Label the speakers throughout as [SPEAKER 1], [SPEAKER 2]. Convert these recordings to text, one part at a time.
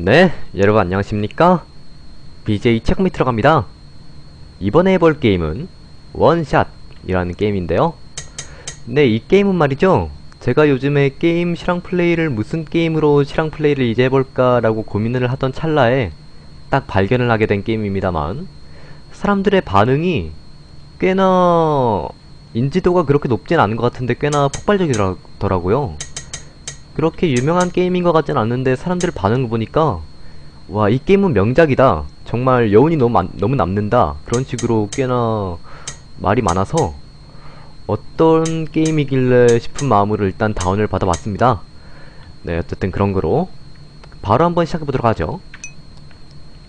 [SPEAKER 1] 네, 여러분 안녕하십니까? BJ 체크미 들어갑니다. 이번에 해볼 게임은 원샷이라는 게임인데요. 네, 이 게임은 말이죠. 제가 요즘에 게임 실황 플레이를 무슨 게임으로 실황 플레이를 이제 해볼까라고 고민을 하던 찰나에 딱 발견을 하게 된 게임입니다만 사람들의 반응이 꽤나 인지도가 그렇게 높진 않은 것 같은데 꽤나 폭발적이더라고요. 그렇게 유명한 게임인 것 같진 않는데 사람들 반응을 보니까 와 이 게임은 명작이다. 정말 여운이 너무, 만- 너무 남는다. 그런 식으로 꽤나 말이 많아서 어떤 게임이길래 싶은 마음으로 일단 다운을 받아봤습니다. 네 어쨌든 그런 거로 바로 한번 시작해보도록 하죠.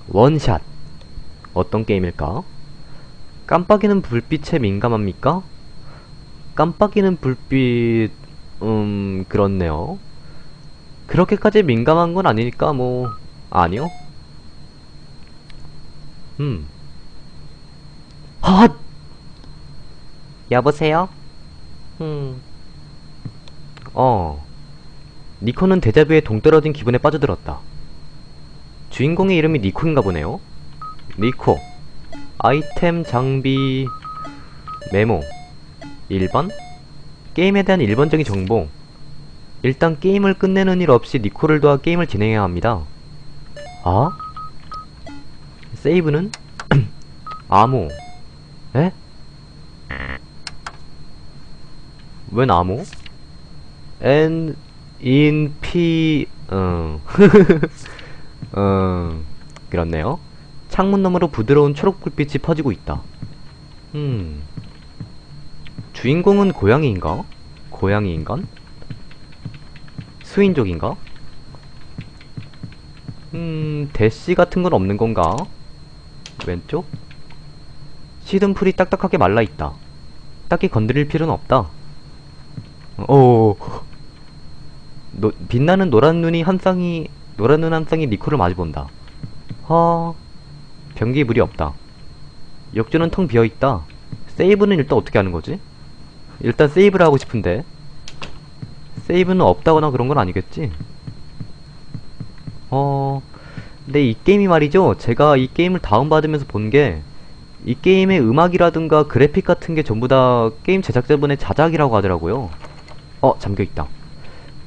[SPEAKER 1] 원샷. 어떤 게임일까? 깜빡이는 불빛에 민감합니까? 깜빡이는 불빛 음 그렇네요 그렇게까지 민감한 건 아니니까 뭐 아니요. 음. 헛. 여보세요? 음. 어. 니코는 데자뷰에 동떨어진 기분에 빠져들었다. 주인공의 이름이 니코인가 보네요. 니코. 아이템 장비 메모 1번 게임에 대한 일반적인 정보 일단 게임을 끝내는 일 없이 니코를 도와 게임을 진행해야 합니다. 아? 세이브는? 암호. 에? 웬 암호? N, in, P, 음. 음. 그렇네요. 창문 너머로 부드러운 초록 불빛이 퍼지고 있다. 음. 주인공은 고양이인가? 고양이 인간? 수인족인가? 음, 대시 같은 건 없는 건가? 왼쪽? 시든 풀이 딱딱하게 말라 있다. 딱히 건드릴 필요는 없다. 어, 노, 빛나는 노란 눈이 한 쌍이, 노란 눈 한 쌍이 니코를 마주본다. 허, 변기에 물이 없다. 역주는 텅 비어 있다. 세이브는 일단 어떻게 하는 거지? 일단 세이브를 하고 싶은데. 세이브는 없다거나 그런 건 아니겠지? 어... 근데 이 게임이 말이죠. 제가 이 게임을 다운받으면서 본 게 이 게임의 음악이라든가 그래픽 같은 게 전부 다 게임 제작자분의 자작이라고 하더라고요. 어, 잠겨있다.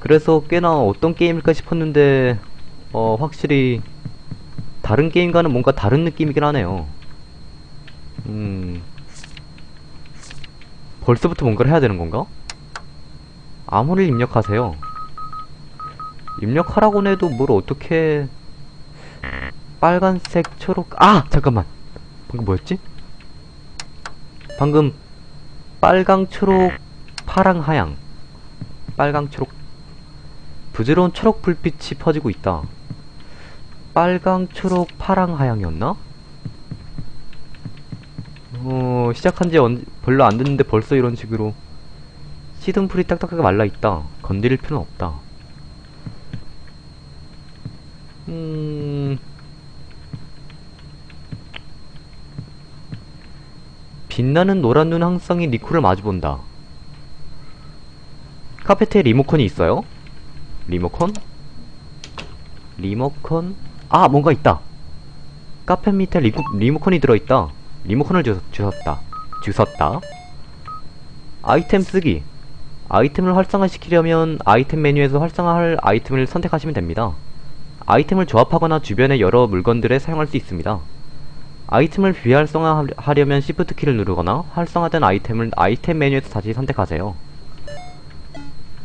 [SPEAKER 1] 그래서 꽤나 어떤 게임일까 싶었는데 어, 확실히 다른 게임과는 뭔가 다른 느낌이긴 하네요. 음... 벌써부터 뭔가를 해야 되는 건가? 암호를 입력하세요. 입력하라고 해도 뭘 어떻게 빨간색 초록 아 잠깐만 방금 뭐였지? 방금 빨강 초록 파랑 하양 빨강 초록 부드러운 초록 불빛이 퍼지고 있다 빨강 초록 파랑 하양이었나? 어 시작한지 별로 안 됐는데 벌써 이런 식으로 시든 풀이 딱딱하게 말라있다. 건드릴 필요는 없다. 음... 빛나는 노란 눈 항상이 니코를 마주본다. 카페트에 리모컨이 있어요? 리모컨? 리모컨? 아! 뭔가 있다! 카페 밑에 리, 리모컨이 들어있다. 리모컨을 주, 주웠다. 주웠다. 아이템 쓰기. 아이템을 활성화시키려면 아이템 메뉴에서 활성화할 아이템을 선택하시면 됩니다. 아이템을 조합하거나 주변의 여러 물건들에 사용할 수 있습니다. 아이템을 비활성화하려면 Shift 키를 누르거나 활성화된 아이템을 아이템 메뉴에서 다시 선택하세요.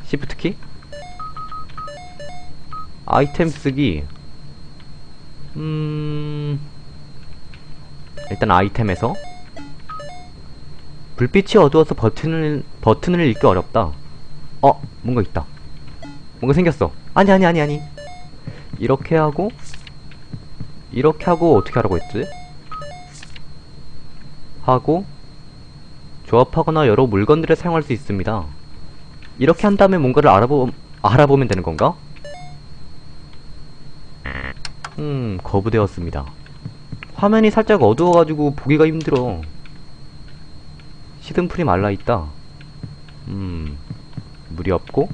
[SPEAKER 1] Shift 키? 아이템 쓰기 음... 일단 아이템에서 불빛이 어두워서 버튼을 버튼을 읽기 어렵다. 어, 뭔가 있다. 뭔가 생겼어. 아니 아니 아니 아니. 이렇게 하고 이렇게 하고 어떻게 하라고 했지? 하고 조합하거나 여러 물건들을 사용할 수 있습니다. 이렇게 한 다음에 뭔가를 알아보 알아보면 되는 건가? 음, 거부되었습니다. 화면이 살짝 어두워가지고 보기가 힘들어. 시든 풀이 말라있다. 음, 물이 없고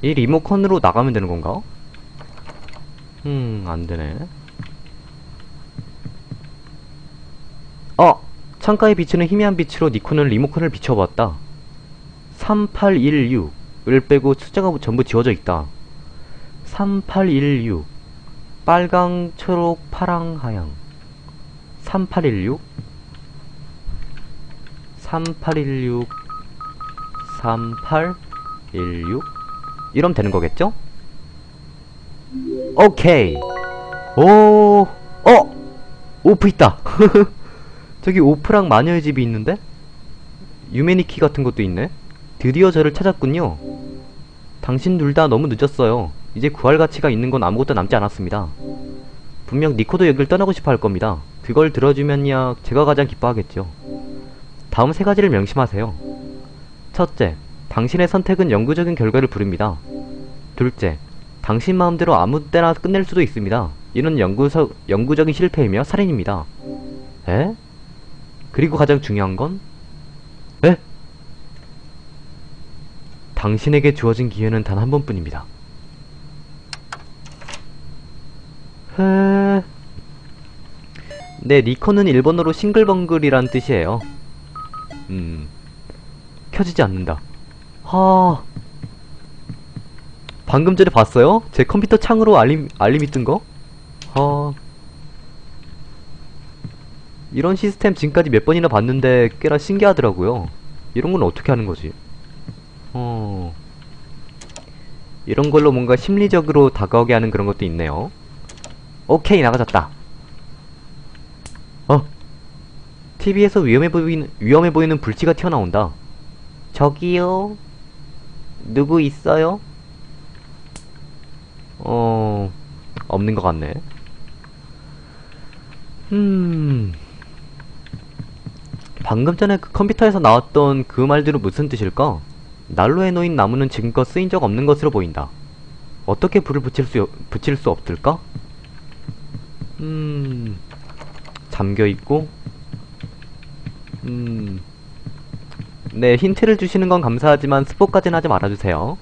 [SPEAKER 1] 이 리모컨으로 나가면 되는 건가? 음, 안 되네. 어! 창가에 비치는 희미한 빛으로 니콘은 리모컨을 비춰보았다. 3816을 빼고 숫자가 전부 지워져 있다. 3816 빨강, 초록, 파랑, 하양 3816 3816 3816 이러면 되는 거겠죠? 오케이. 오, 어! 오프 있다. 저기 오프랑 마녀의 집이 있는데? 유메니키 같은 것도 있네. 드디어 저를 찾았군요. 당신 둘 다 너무 늦었어요. 이제 구할 가치가 있는 건 아무것도 남지 않았습니다. 분명 니코도 여길 떠나고 싶어 할 겁니다 그걸 들어주면야 제가 가장 기뻐하겠죠 다음 세 가지를 명심하세요 첫째, 당신의 선택은 영구적인 결과를 부릅니다. 둘째, 당신 마음대로 아무 때나 끝낼 수도 있습니다. 이는 영구서, 영구적인 실패이며 살인입니다. 에? 그리고 가장 중요한 건? 에? 당신에게 주어진 기회는 단 한 번뿐입니다. 헤... 네, 니코는 일본어로 싱글벙글이란 뜻이에요. 음... 켜지지 않는다. 하... 방금 전에 봤어요? 제 컴퓨터 창으로 알림, 알림이 뜬 거? 하... 이런 시스템 지금까지 몇 번이나 봤는데 꽤나 신기하더라고요. 이런 건 어떻게 하는 거지? 어... 이런 걸로 뭔가 심리적으로 다가오게 하는 그런 것도 있네요. 오케이, 나가졌다. 어? TV에서 위험해 보이는, 위험해 보이는 불치가 튀어나온다. 저기요? 누구 있어요? 어... 없는 것 같네. 음... 방금 전에 그 컴퓨터에서 나왔던 그 말들은 무슨 뜻일까? 난로에 놓인 나무는 지금껏 쓰인 적 없는 것으로 보인다. 어떻게 불을 붙일 수, 붙일 수 없을까? 음... 잠겨있고, 음... 네, 힌트를 주시는 건 감사하지만 스포까지는 하지 말아주세요.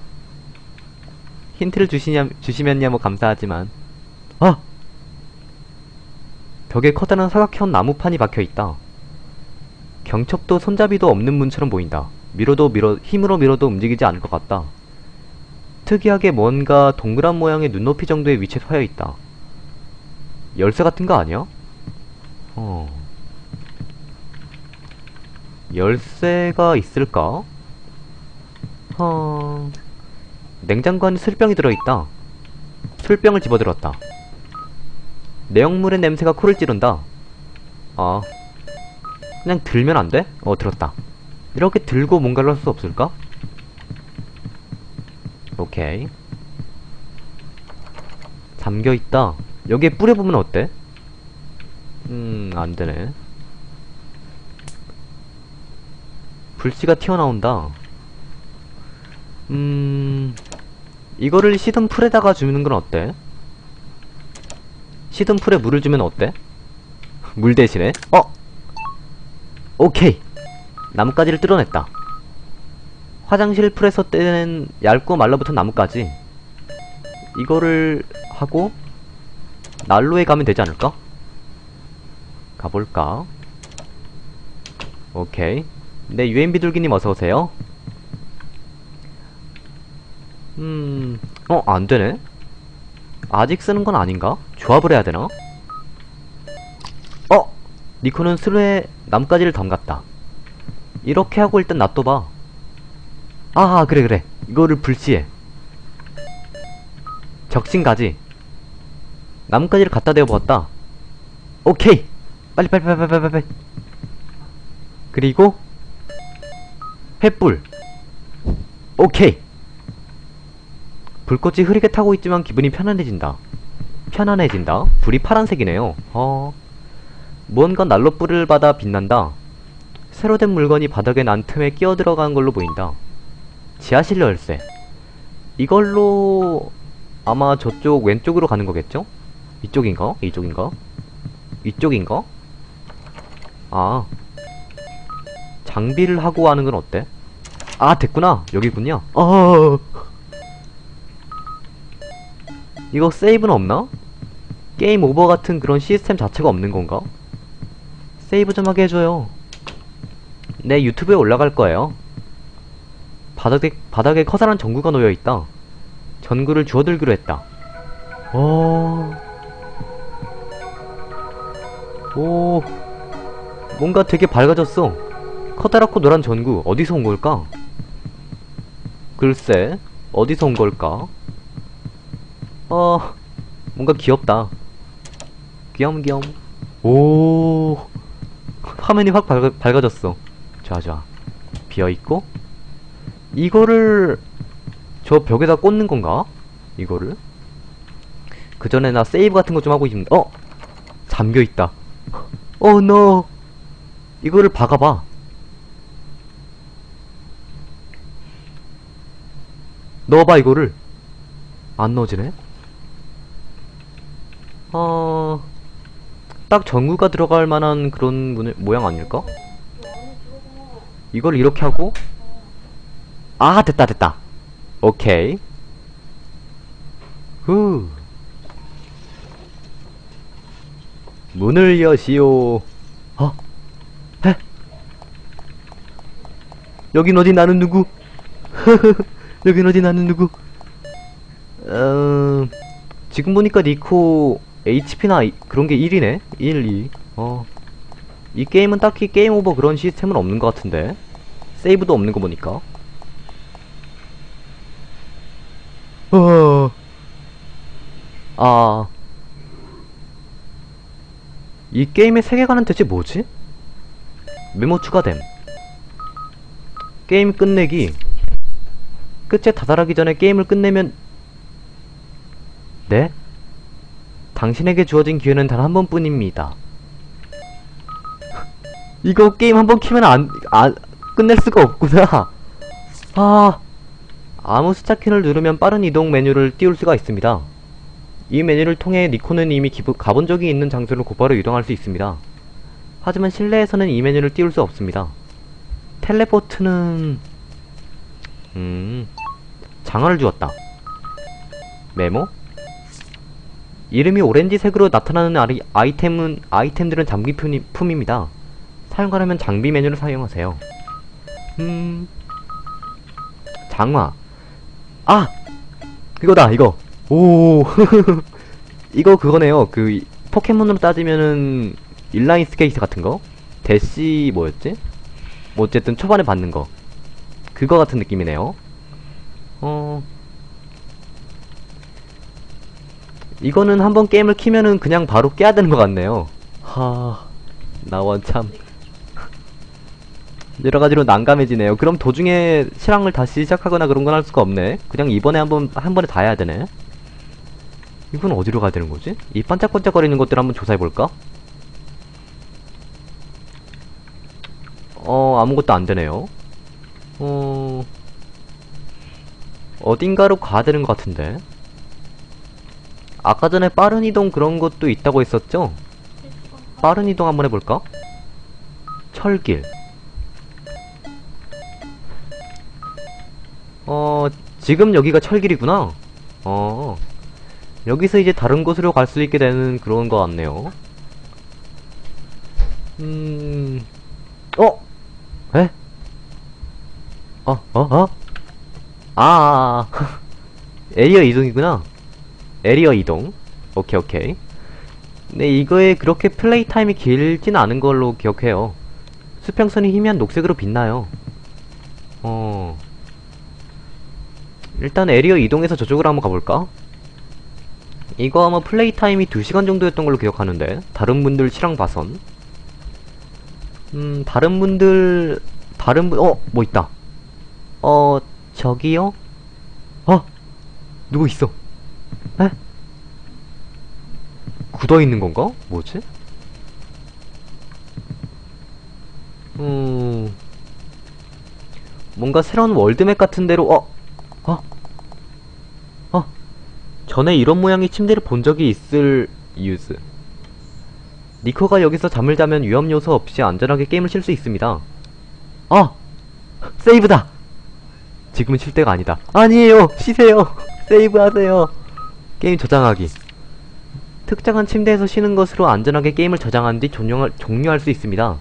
[SPEAKER 1] 힌트를 주시냐, 주시면야 뭐 감사하지만. 아! 벽에 커다란 사각형 나무판이 박혀있다. 경첩도 손잡이도 없는 문처럼 보인다. 밀어도 밀어, 힘으로 밀어도 움직이지 않을 것 같다. 특이하게 뭔가 동그란 모양의 눈높이 정도의 위치에 서여있다. 열쇠 같은 거 아니야? 어... 열쇠가 있을까? 어... 냉장고 안에 술병이 들어있다. 술병을 집어들었다. 내용물의 냄새가 코를 찌른다. 아... 그냥 들면 안 돼? 어, 들었다. 이렇게 들고 뭔가를 할 수 없을까? 오케이. 잠겨있다. 여기에 뿌려보면 어때? 음, 안되네. 불씨가 튀어나온다. 음... 이거를 시든 풀에다가 주는 건 어때? 시든 풀에 물을 주면 어때? 물 대신에? 어! 오케이! 나뭇가지를 뜯어냈다. 화장실 풀에서 떼낸 얇고 말라붙은 나뭇가지. 이거를 하고 난로에 가면 되지 않을까? 가볼까? 오케이. 네, 유엔 비둘기님 어서오세요. 음... 어, 안되네? 아직 쓰는 건 아닌가? 조합을 해야 되나? 어! 니코는 스루에 나뭇가지를 담갔다. 이렇게 하고 일단 놔둬봐. 아, 그래, 그래. 이거를 불시해. 적신가지. 나뭇가지를 갖다 대어보았다. 오케이! 빨리, 빨리, 빨리, 빨리, 빨리, 빨리. 그리고, 횃불. 오케이! 불꽃이 흐리게 타고 있지만 기분이 편안해진다. 편안해진다? 불이 파란색이네요. 어... 무언가 난로 불을 받아 빛난다. 새로 된 물건이 바닥에 난 틈에 끼어 들어간 걸로 보인다. 지하실 열쇠. 이걸로 아마 저쪽 왼쪽으로 가는 거겠죠? 이쪽인가? 이쪽인가? 이쪽인가? 아 장비를 하고 하는 건 어때? 아 됐구나 여기군요 어 이거 세이브는 없나? 게임 오버 같은 그런 시스템 자체가 없는 건가? 세이브 좀 하게 해줘요. 내 유튜브에 올라갈 거예요. 바닥에, 바닥에 커다란 전구가 놓여 있다. 전구를 주워들기로 했다. 어... 오... 뭔가 되게 밝아졌어. 커다랗고 노란 전구, 어디서 온 걸까? 글쎄, 어디서 온 걸까? 어... 뭔가 귀엽다. 귀염귀염. 오... 화면이 확 밝아, 밝아졌어. 좋아. 비어있고. 이거를, 저 벽에다 꽂는 건가? 이거를? 그 전에 나 세이브 같은 거 좀 하고 있는데, 어! 잠겨있다. 어, 노! 이거를 박아봐. 넣어봐, 이거를. 안 넣어지네? 어... 딱 전구가 들어갈 만한 그런 문을, 모양 아닐까? 이걸 이렇게 하고 아 됐다 됐다 오케이 후 문을 여시오 어? 에? 여긴 어디 나는 누구? 여긴 어디 나는 누구? 음... 지금 보니까 니코 HP나 그런 게 1이네? 1, 2. 어. 이 게임은 딱히 게임 오버 그런 시스템은 없는 것 같은데. 세이브도 없는 거 보니까. 어. 아. 이 게임의 세계관은 대체 뭐지? 메모 추가됨. 게임 끝내기. 끝에 다다르기 전에 게임을 끝내면 네? 당신에게 주어진 기회는 단 한 번뿐입니다. 이거 게임 한 번 키면 안, 안, 끝낼 수가 없구나. 아, 아무 숫자키를 누르면 빠른 이동 메뉴를 띄울 수가 있습니다. 이 메뉴를 통해 니코는 이미 기부, 가본 적이 있는 장소로 곧바로 이동할 수 있습니다. 하지만 실내에서는 이 메뉴를 띄울 수 없습니다. 텔레포트는... 음... 장화를 주었다. 메모? 이름이 오렌지색으로 나타나는 아리, 아이템은 아이템들은 장비 품입니다. 사용하려면 장비 메뉴를 사용하세요. 음... 장화. 아! 이거다, 이거. 오, 이거 그거네요. 그, 이- 포켓몬으로 따지면은, 인라인 스케이트 같은 거? 대시, 뭐였지? 뭐, 어쨌든 초반에 받는 거. 그거 같은 느낌이네요. 어, 이거는 한번 게임을 키면은 그냥 바로 깨야 되는 것 같네요. 하, 나 원 참. 여러가지로 난감해지네요. 그럼 도중에 실황을 다시 시작하거나 그런 건 할 수가 없네. 그냥 이번에 한번, 한 번에 다 해야 되네. 이건 어디로 가야 되는 거지? 이 반짝반짝거리는 것들 한번 조사해볼까? 어, 아무것도 안 되네요. 어, 어딘가로 가야 되는 것 같은데. 아까 전에 빠른 이동 그런 것도 있다고 했었죠? 빠른 이동 한번 해볼까? 철길. 어, 지금 여기가 철길이구나. 어, 여기서 이제 다른 곳으로 갈 수 있게 되는 그런 거 같네요. 음, 어? 에? 어, 어, 어? 아, 에리어 이동이구나. 에리어 이동. 오케이, 오케이. 네, 이거에 그렇게 플레이 타임이 길진 않은 걸로 기억해요. 수평선이 희미한 녹색으로 빛나요. 어. 일단 에리어 이동해서 저쪽으로 한번 가볼까? 이거 아마 플레이 타임이 2시간 정도였던 걸로 기억하는데 다른 분들 실황 봐선 음 다른 분들 다른 분 어 뭐 있다 어 저기요? 어? 누구 있어? 에? 굳어 있는 건가? 뭐지? 음 뭔가 새로운 월드맵 같은 데로 어? 어? 어? 전에 이런 모양의 침대를 본 적이 있을 유즈. 니코가 여기서 잠을 자면 위험 요소 없이 안전하게 게임을 칠수 있습니다. 아! 세이브다! 지금은 쉴 때가 아니다 아니에요! 쉬세요! 세이브 하세요! 게임 저장하기. 특정한 침대에서 쉬는 것으로 안전하게 게임을 저장한 뒤 종료할, 종료할 수 있습니다.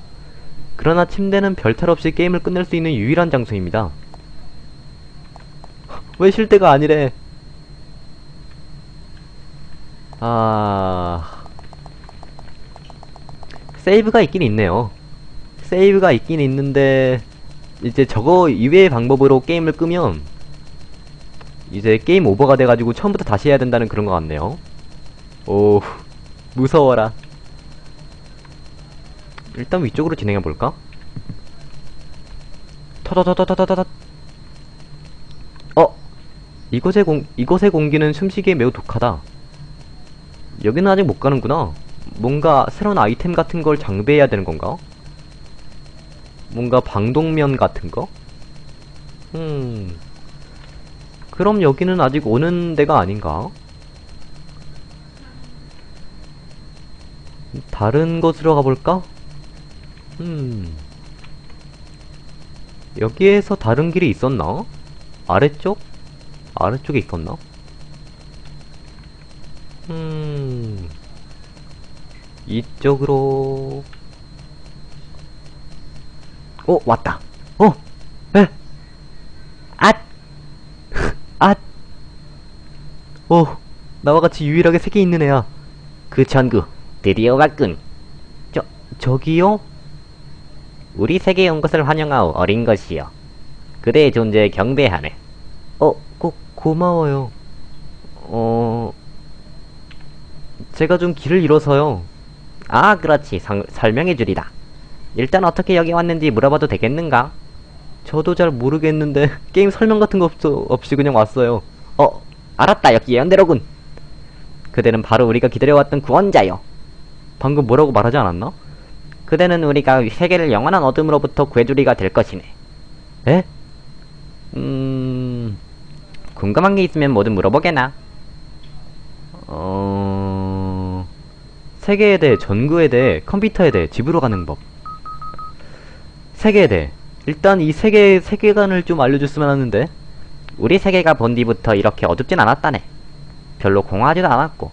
[SPEAKER 1] 그러나 침대는 별탈 없이 게임을 끝낼 수 있는 유일한 장소입니다. 왜 쉴 때가 아니래? 아... 세이브가 있긴 있네요. 세이브가 있긴 있는데 이제 저거 이외의 방법으로 게임을 끄면 이제 게임 오버가 돼가지고 처음부터 다시 해야 된다는 그런 것 같네요. 오, 무서워라. 일단 위쪽으로 진행해볼까? 터더더더더더더 어! 이곳의 공, 이곳의 공기는 숨쉬기에 매우 독하다. 여기는 아직 못 가는구나. 뭔가 새로운 아이템 같은 걸 장비해야 되는 건가? 뭔가 방독면 같은 거? 음. 그럼 여기는 아직 오는 데가 아닌가? 다른 곳으로 가볼까? 음. 여기에서 다른 길이 있었나? 아래쪽? 아래쪽에 있었나? 음. 이쪽으로. 어, 왔다. 어! 에! 앗! 앗! 어, 나와 같이 유일하게 색이 있는 애야.
[SPEAKER 2] 그 전구 드디어 왔군.
[SPEAKER 1] 저, 저기요?
[SPEAKER 2] 우리 세계에 온 것을 환영하오 어린 것이여. 그대의 존재에 경배하네.
[SPEAKER 1] 어, 고, 고마워요. 어, 제가 좀 길을 잃어서요.
[SPEAKER 2] 아 그렇지 성- 설명해주리다. 일단 어떻게 여기 왔는지 물어봐도 되겠는가?
[SPEAKER 1] 저도 잘 모르겠는데, 게임 설명 같은 거 없, 없이 그냥 왔어요.
[SPEAKER 2] 어 알았다 여기 예언대로군. 그대는 바로 우리가 기다려왔던 구원자여.
[SPEAKER 1] 방금 뭐라고 말하지 않았나?
[SPEAKER 2] 그대는 우리가 세계를 영원한 어둠으로부터 구해주리가 될 것이네.
[SPEAKER 1] 에? 음,
[SPEAKER 2] 궁금한 게 있으면 뭐든 물어보게나.
[SPEAKER 1] 어, 세계에 대해, 전구에 대해, 컴퓨터에 대해, 집으로 가는 법. 세계에 대해. 일단 이 세계의 세계관을 좀 알려줬으면 하는데,
[SPEAKER 2] 우리 세계가 본 뒤부터 이렇게 어둡진 않았다네. 별로 공허하지도 않았고.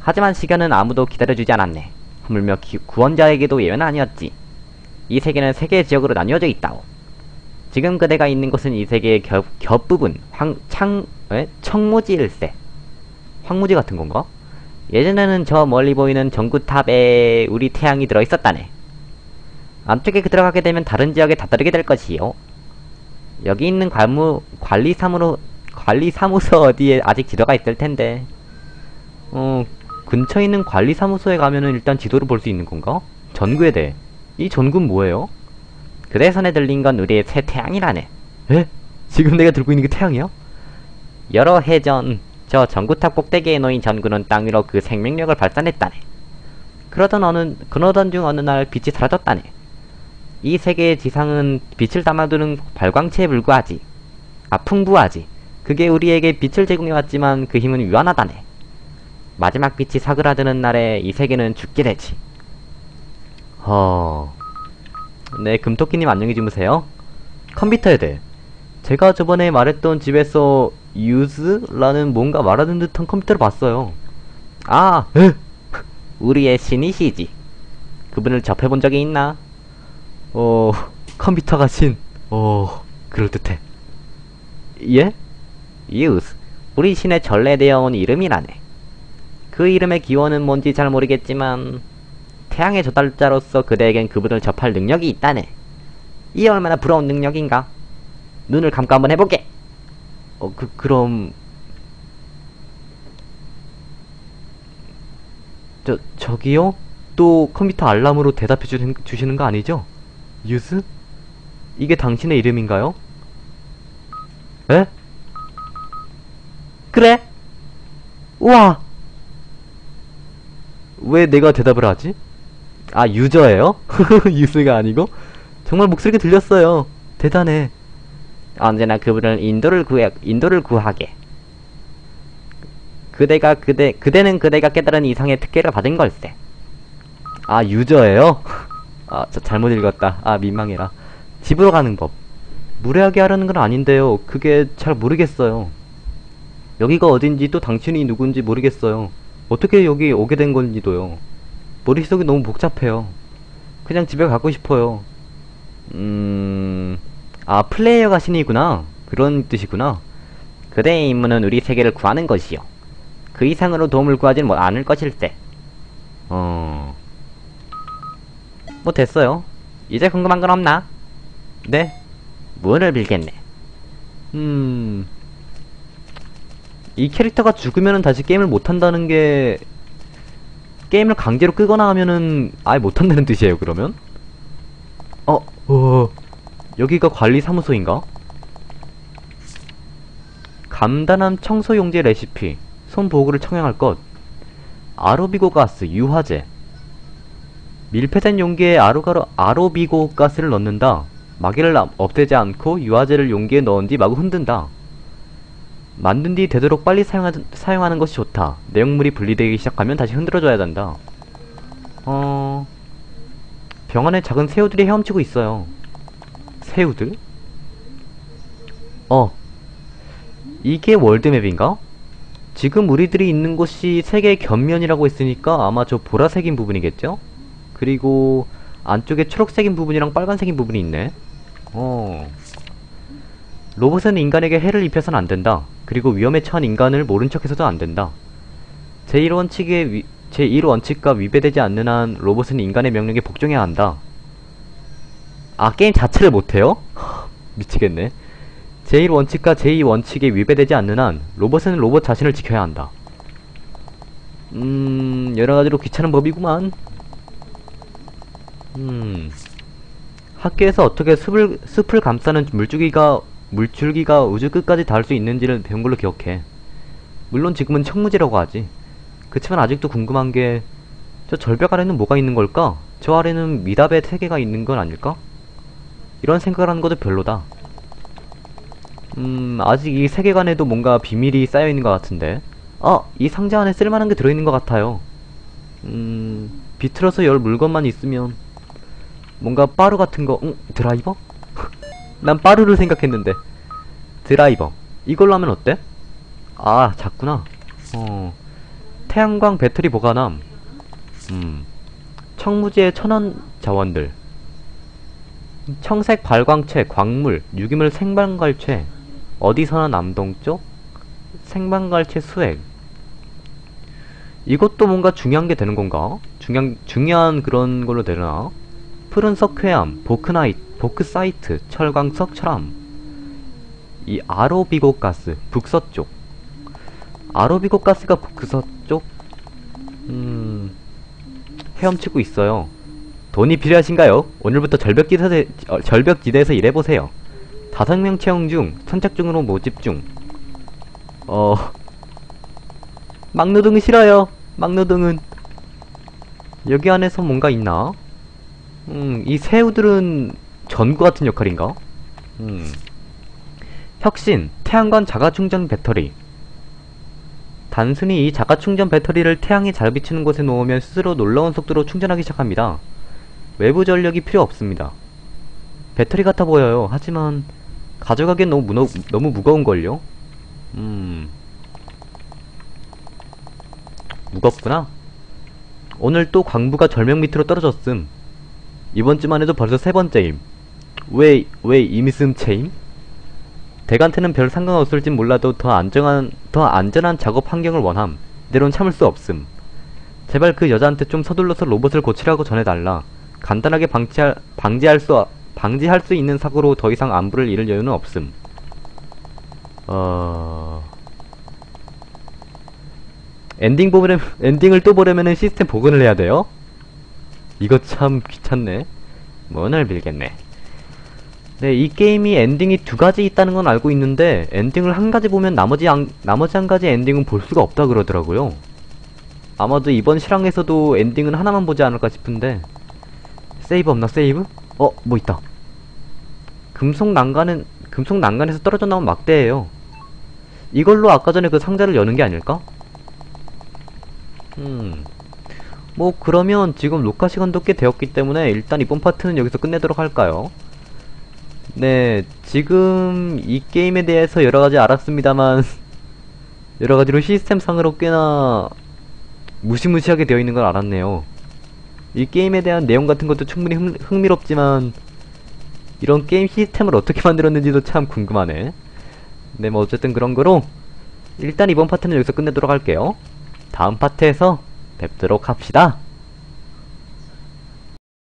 [SPEAKER 2] 하지만 시간은 아무도 기다려주지 않았네. 하물며 기- 구원자에게도 예외는 아니었지. 이 세계는 세 개의 지역으로 나뉘어져 있다오. 지금 그대가 있는 곳은 이 세계의 겹, 겹부분, 황, 창, 에? 청무지 일세.
[SPEAKER 1] 황무지 같은 건가?
[SPEAKER 2] 예전에는 저 멀리 보이는 전구탑에 우리 태양이 들어있었다네. 안쪽에 그 들어가게 되면 다른 지역에 다다르게 될 것이요. 여기 있는 관무, 관리사무로, 관리사무소 어디에 아직 지도가 있을 텐데.
[SPEAKER 1] 어, 근처에 있는 관리사무소에 가면은 일단 지도를 볼 수 있는 건가? 전구에 대해. 이 전구는 뭐예요?
[SPEAKER 2] 그대 손에 들린 건 우리의 새 태양이라네.
[SPEAKER 1] 에? 지금 내가 들고 있는 게 태양이야?
[SPEAKER 2] 여러 해 전, 저 전구탑 꼭대기에 놓인 전구는 땅 위로 그 생명력을 발산했다네. 그러던 어느, 그러던 중 어느 날 빛이 사라졌다네. 이 세계의 지상은 빛을 담아두는 발광체에 불과하지. 아, 풍부하지. 그게 우리에게 빛을 제공해왔지만 그 힘은 유한하다네. 마지막 빛이 사그라드는 날에 이 세계는 죽게 되지.
[SPEAKER 1] 허... 네, 금토끼님 안녕히 주무세요. 컴퓨터에 대해. 제가 저번에 말했던 집에서 유즈라는 뭔가 말하는 듯한 컴퓨터를 봤어요.
[SPEAKER 2] 아,
[SPEAKER 1] 에?
[SPEAKER 2] 우리의 신이시지. 그분을 접해본 적이 있나?
[SPEAKER 1] 어... 컴퓨터가 신... 어... 그럴듯해. 예?
[SPEAKER 2] 유스. 우리 신의 전래되어 온 이름이라네. 그 이름의 기원은 뭔지 잘 모르겠지만 태양의 조달자로서 그대에겐 그분을 접할 능력이 있다네. 이 얼마나 부러운 능력인가? 눈을 감고 한번 해보게.
[SPEAKER 1] 어, 그, 그럼... 저, 저기요? 또 컴퓨터 알람으로 대답해 주시는 거 아니죠? 유스? 이게 당신의 이름인가요? 에? 그래? 우와! 왜 내가 대답을 하지? 아, 유저예요? 유스가 아니고? 정말 목소리가 들렸어요. 대단해.
[SPEAKER 2] 언제나 그분을 인도를 구해 인도를 구하게. 그대가 그대 그대는 그대가 깨달은 이상의 특혜를 받은 걸세.
[SPEAKER 1] 아, 유저예요? 아, 저 잘못 읽었다. 아, 민망해라. 집으로 가는 법. 무례하게 하려는 건 아닌데요. 그게 잘 모르겠어요. 여기가 어딘지 또 당신이 누군지 모르겠어요. 어떻게 여기 오게 된 건지도요. 머릿속이 너무 복잡해요. 그냥 집에 가고 싶어요. 음, 아, 플레이어가 신이구나. 그런 뜻이구나.
[SPEAKER 2] 그대의 임무는 우리 세계를 구하는 것이요. 그 이상으로 도움을 구하진 뭐 않을 것일세.
[SPEAKER 1] 어,
[SPEAKER 2] 뭐 됐어요. 이제 궁금한 건 없나?
[SPEAKER 1] 네?
[SPEAKER 2] 문을 빌겠네.
[SPEAKER 1] 음, 이 캐릭터가 죽으면은 다시 게임을 못한다는 게, 게임을 강제로 끄거나 하면은 아예 못한다는 뜻이에요, 그러면? 어, 어, 여기가 관리사무소인가? 간단한 청소용제 레시피, 손보호구를 청량할 것, 아로비고 가스, 유화제, 밀폐된 용기에 아로가로, 아로비고 가스를 넣는다. 마개를 남- 없애지 않고 유화제를 용기에 넣은 뒤 마구 흔든다. 만든 뒤 되도록 빨리 사용하, 사용하는 것이 좋다. 내용물이 분리되기 시작하면 다시 흔들어줘야 된다. 어... 병 안에 작은 새우들이 헤엄치고 있어요. 새우들? 어. 이게 월드맵인가? 지금 우리들이 있는 곳이 세계 곁면이라고 했으니까 아마 저 보라색인 부분이겠죠? 그리고 안쪽에 초록색인 부분이랑 빨간색인 부분이 있네. 어. 로봇은 인간에게 해를 입혀서는 안 된다. 그리고 위험에 처한 인간을 모른 척해서도 안 된다. 제1원칙에 위, 제1원칙과 위배되지 않는 한 로봇은 인간의 명령에 복종해야 한다. 아, 게임 자체를 못해요? 미치겠네. 제1원칙과 제2원칙에 위배되지 않는 한 로봇은 로봇 자신을 지켜야 한다. 음, 여러가지로 귀찮은 법이구만. 음. 학교에서 어떻게 숲을, 숲을 감싸는 물줄기가, 물줄기가 우주 끝까지 닿을 수 있는지를 배운 걸로 기억해. 물론 지금은 청무지라고 하지. 그치만 아직도 궁금한 게, 저 절벽 아래는 뭐가 있는 걸까? 저 아래는 미답의 세계가 있는 건 아닐까? 이런 생각을 하는 것도 별로다. 음, 아직 이 세계관에도 뭔가 비밀이 쌓여있는 것 같은데. 아, 이 상자 안에 쓸만한 게 들어있는 것 같아요. 음, 비틀어서 열 물건만 있으면, 뭔가 빠루 같은 거, 응, 드라이버? 난 빠루를 생각했는데. 드라이버. 이걸로 하면 어때? 아, 작구나. 어. 태양광 배터리 보관함. 음. 청무지의 천연 자원들. 청색 발광체, 광물, 유기물 생방갈체. 어디서나 남동쪽? 생방갈체 수액. 이것도 뭔가 중요한 게 되는 건가? 중요한, 중요한 그런 걸로 되나? 푸른 석 회암, 보크나이트, 보크사이트, 철광석, 철암. 이 아로비고 가스, 북서쪽. 아로비고 가스가 북서쪽? 음, 헤엄치고 있어요. 돈이 필요하신가요? 오늘부터 절벽지대, 어, 절벽지대에서 일해보세요. 다섯 명 채용 중, 선착 중으로 모집 중. 어, 막노동은 싫어요. 막노동은. 여기 안에서 뭔가 있나? 음, 이 새우들은 전구 같은 역할인가? 음. 혁신, 태양광 자가충전 배터리. 단순히 이 자가충전 배터리를 태양이 잘 비치는 곳에 놓으면 스스로 놀라운 속도로 충전하기 시작합니다. 외부 전력이 필요 없습니다. 배터리 같아 보여요. 하지만 가져가기엔 너무 무너, 너무 무거운걸요? 음... 무겁구나. 오늘 또 광부가 절벽 밑으로 떨어졌음. 이번 주만 해도 벌써 세 번째임. 왜, 왜 이미슴 체임? 대간테는 별 상관없을진 몰라도 더 안정한, 더 안전한 작업 환경을 원함. 이대론 참을 수 없음. 제발 그 여자한테 좀 서둘러서 로봇을 고치라고 전해달라. 간단하게 방치할, 방지할 수, 방지할 수 있는 사고로 더 이상 안부를 잃을 여유는 없음. 어... 엔딩 보면, 엔딩을 또 보려면은 시스템 복원을 해야 돼요? 이거 참 귀찮네. 뭐날 빌겠네. 네, 이 게임이 엔딩이 두 가지 있다는 건 알고 있는데, 엔딩을 한 가지 보면 나머지 안, 나머지 한 가지 엔딩은 볼 수가 없다 그러더라고요. 아마도 이번 실황에서도 엔딩은 하나만 보지 않을까 싶은데, 세이브 없나, 세이브? 어, 뭐 있다. 금속 난간은, 금속 난간에서 떨어져 나온 막대예요. 이걸로 아까 전에 그 상자를 여는 게 아닐까? 음. 뭐 그러면 지금 녹화 시간도 꽤 되었기 때문에 일단 이번 파트는 여기서 끝내도록 할까요? 네, 지금 이 게임에 대해서 여러가지 알았습니다만 여러가지로 시스템상으로 꽤나 무시무시하게 되어 있는 걸 알았네요. 이 게임에 대한 내용 같은 것도 충분히 흥, 흥미롭지만 이런 게임 시스템을 어떻게 만들었는지도 참 궁금하네. 네, 뭐 어쨌든 그런 거로 일단 이번 파트는 여기서 끝내도록 할게요. 다음 파트에서 뵙도록 합시다.